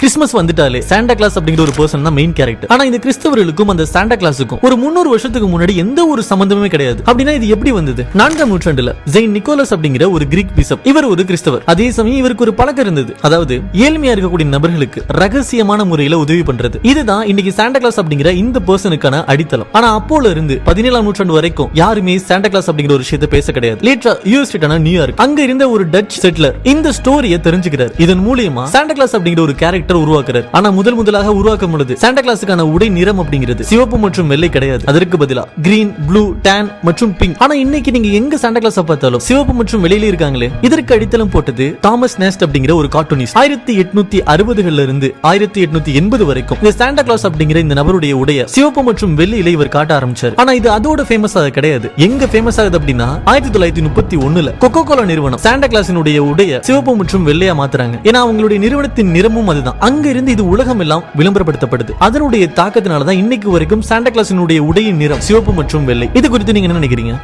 Christmas வந்துட்டாலே Santa Claus அப்படிங்கிற ஒரு பர்சன் தான் மெயின் கேரக்டர் ஆனா இந்த கிறிஸ்தவர்களுக்கும் அந்த சாண்டா கிளாஸுக்கும் ஒரு முன்னூறு வருஷத்துக்கு முன்னாடி எந்த ஒரு சம்பந்தமே கிடையாது. அப்படின்னா இது எப்படி வந்தது? நான்காம் நூற்றாண்டுல ஜெயின் நிக்கோலஸ் அப்படிங்கிற ஒரு கிரீக் பிசப் இவர் ஒரு கிறிஸ்தவர். அதே சமயம் இவருக்கு ஒரு பழக்கம் இருந்தது. அதாவது ஏழ்மையா இருக்கக்கூடிய நபர்களுக்கு ரகசியமான முறையில உதவி பண்றது. இதுதான் இன்னைக்கு சாண்டா கிளாஸ் அப்படிங்கிற இந்த பர்சனுக்கான அடித்தளம். ஆனா அப்போல இருந்து பதினேழாம் நூற்றாண்டு வரைக்கும் யாருமே சாண்டா கிளாஸ் அப்படிங்கிற ஒரு விஷயத்தை பேச கிடையாது. லேட்டா யூஎஸ் நியூயார்க். அங்க இருந்த ஒரு டச் செட்லர் இந்த ஸ்டோரியை தெரிஞ்சுக்கிறார். இதன் மூலியமா சாண்டா கிளாஸ் அப்படிங்கிற ஒரு கேரக்டர் உருவாக்குறார். ஆனா முதல் முதலாக உருவாக்கும் பொழுது சாண்டா கிளாஸுக்கான உடை நிறம் அப்படிங்கிறது சிவப்பு மற்றும் வெள்ளை கிடையாது. அதற்கு பதிலா கிரீன் ப்ளூ டேன் மற்றும் பிங்க் ஆனா இன்னைக்கு நீங்க எங்க சாண்டா கிளாஸ் பார்த்தாலும் சிவப்பு மற்றும் வெள்ளையில இருக்காங்களே? இதற்கு அடித்தளம் போட்டது தாமஸ் நேஸ்ட் அப்படிங்கிற ஒரு கார்ட்டூனிஸ்ட் ஆயிரத்தி எட்நூத்தி அறுபதுகள்ல இருந்து ஆயிரத்தி எட்நூத்தி எண்பது வரைக்கும் இந்த சாண்டா கிளாஸ் அப்படிங்கிற இந்த நபருடைய உடைய சிவப்பு மற்றும் வெள்ளையில இவர் காட்ட ஆரம்பிச்சார். ஆனா இது அதோட ஃபேமஸ் ஆக கிடையாது. எங்க ஃபேமஸ் ஆகுது அப்படின்னா ஆயிரத்தி தொள்ளாயிரத்தி முப்பத்தி ஒண்ணுல கொக்கோ கோலா நிறுவனம் சாண்டா கிளாஸினுடைய உடைய சிவப்பு மற்றும் வெள்ளையா மாத்துறாங்க. ஏன்னா அவங்களுடைய நிறுவனத்தின் நிறமும் அதுதான். அங்கிருந்து இது உலகம் எல்லாம் விளம்பரப்படுத்தப்படுது. அதனுடைய தாக்கத்தினால தான் இன்னைக்கு வரைக்கும் சாண்டா கிளாஸினுடைய உடையின் நிறம் சிவப்பு மற்றும் வெள்ளை. இது குறித்து நீங்க என்ன நினைக்கிறீங்க?